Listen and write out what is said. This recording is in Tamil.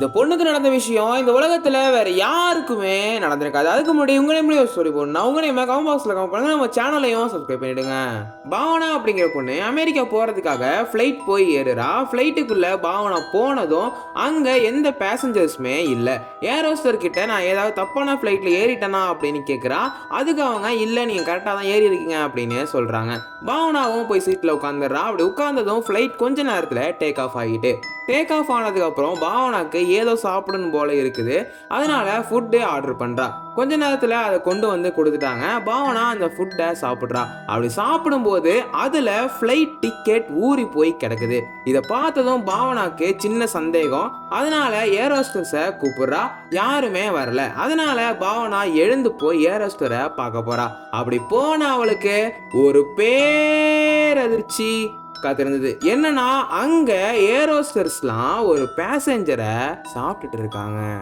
இந்த பொண்ணுக்கு நடந்த விஷயம் இந்த உலகத்தில் வேறு யாருக்குமே நடந்திருக்காது. அதுக்கு முன்னாடி உங்களே ஒரு ஸ்டோரி போடணும்? உங்க நேம் கமெண்ட் பாக்ஸில் கமெண்ட் பண்ணுங்க. நம்ம சேனலையும் சப்ஸ்கிரைப் பண்ணிடுங்க. பாவனா அப்படிங்கிற பொண்ணு அமெரிக்கா போகிறதுக்காக ஃப்ளைட் போய் ஏறுறா. ஃப்ளைட்டுக்குள்ளே பாவனா போனதும் அங்கே எந்த பேசஞ்சர்ஸுமே இல்லை. ஏரோஸ்டர் கிட்ட நான் ஏதாவது தப்பான ஃப்ளைட்டில் ஏறிட்டேனா அப்படின்னு கேட்குறா அதுக்கு அவங்க இல்லை நீங்கள் கரெக்டாக தான் ஏறி இருக்கீங்க அப்படின்னு சொல்கிறாங்க பாவனாவும் போய் சீட்டில் உட்காந்துடுறா. அப்படி உட்காந்ததும் ஃப்ளைட் கொஞ்ச நேரத்தில் டேக் ஆஃப் ஆகிட்டு டேக் ஆஃப் ஆனதுக்கப்புறம் பாவனாக்கு ஏதோ சாப்பிடணும் போல இருக்குது. அதனால ஃபுட்டு ஆர்டர் பண்ணுறா கொஞ்ச நேரத்தில் அதை கொண்டு வந்து கொடுத்துட்டாங்க. பாவனா அந்த ஃபுட்டை சாப்பிட்றா. அப்படி சாப்பிடும்போது அதில் ஃப்ளைட் டிக்கெட் ஊறி போய் கிடக்குது. இதை பார்த்ததும் பாவனாக்கு சின்ன சந்தேகம். அதனால ஏரோஸ்டர்ஸை கூப்பிடுறா. யாருமே வரல. அதனால பாவனா எழுந்து போய் ஏரோஸ்டரை பார்க்க போறா. அப்படி போன அவளுக்கு ஒரு பேரதிர்ச்சி. காத்திருந்தது. என்னன்னா அங்க ஏரோஸ்டர்ஸ்லாம் ஒரு பேசஞ்சரை சாப்பிட்டுட்டு இருக்காங்க.